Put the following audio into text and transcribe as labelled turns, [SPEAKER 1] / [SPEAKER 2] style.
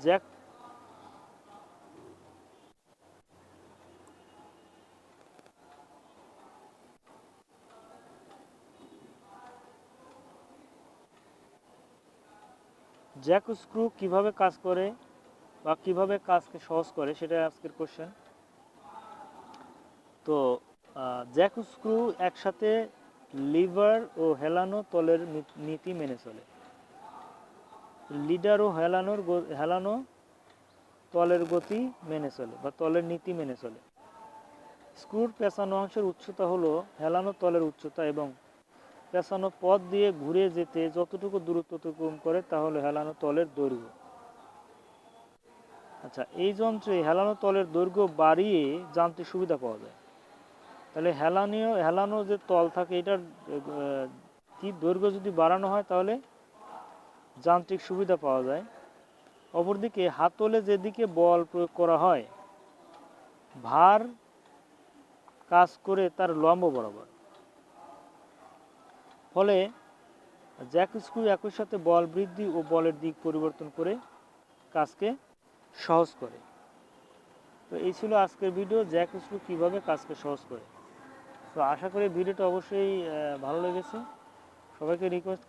[SPEAKER 1] Jack Jack screw কীভাবে কাজ করে বা কীভাবে কাজকে সহজ করে সেটা আজকের কোশ্চেন তো জ্যাক স্ক্রু একসাথে লিভার ও হেলানো তলের নীতি মেনে চলে। লিডার ও হেলানোর হেলানো তলের গতি মেনে চলে বা তলের নীতি মেনে চলে। স্ক্রুর পেঁচানো অংশের উচ্চতা হলো হেলানো তলের উচ্চতা এবং পেঁচানো পথ দিয়ে ঘুরে যেতে যতটুকু দূরত্ব অতিক্রম করে তা হলো হেলানো তলের দৈর্ঘ্য। আচ্ছা এই যন্ত্রে হেলানো তলের দৈর্ঘ্য বাড়িয়ে যান্ত্রিক সুবিধা পাওয়া যায়। তাহলে হেলানীয়, হেলানো যে তল থাকে এটার কি দৈর্ঘ্য যদি বাড়ানো হয় তাহলে? যান্ত্রিক সুবিধা পাওয়া যায়। অপরদিকে হাতলে যেদিকে বল প্রয়োগ করা হয়, ভার কাজ করে তার লম্ব বরাবর। ফলে জ্যাক একই সাথে বল বৃদ্ধি ও বলের দিক পরিবর্তন করে কাজকে সহজ করে। তো এই ছিল আজকের ভিডিও, জ্যাক স্ক্রু কীভাবে কাজকে সহজ করে। তো আশা করি ভিডিওটা অবশ্যই ভালো লেগেছে। সবাইকে রিকোয়েস্ট